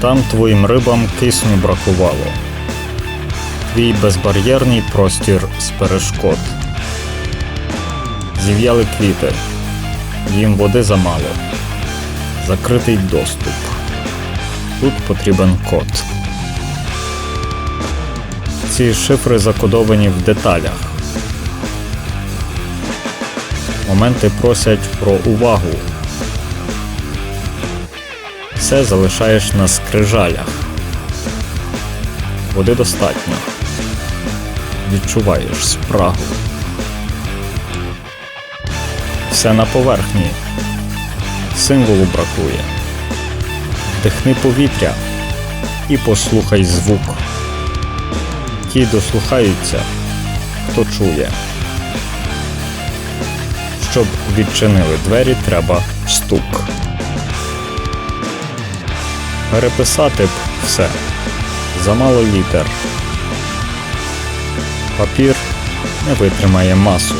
Там твоїм рибам кисню бракувало. Твій безбар'єрний простір з перешкод. Зів'яли квіти, їм води замало. Закритий доступ. Тут потрібен код. Ці шифри закодовані в деталях. Моменти просять про увагу. Все залишаєш на скрижалях. Води достатньо. Відчуваєш спрагу. Все на поверхні. Символу бракує. Вдихни повітря і послухай звук. Ті дослухаються, хто чує. Щоб відчинили двері, треба стук. Переписати б все. Замало літер. Папір не витримає масу.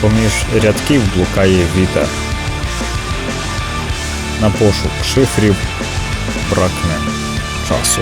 Поміж рядків блукає вітер. На пошук шифрів бракне часу.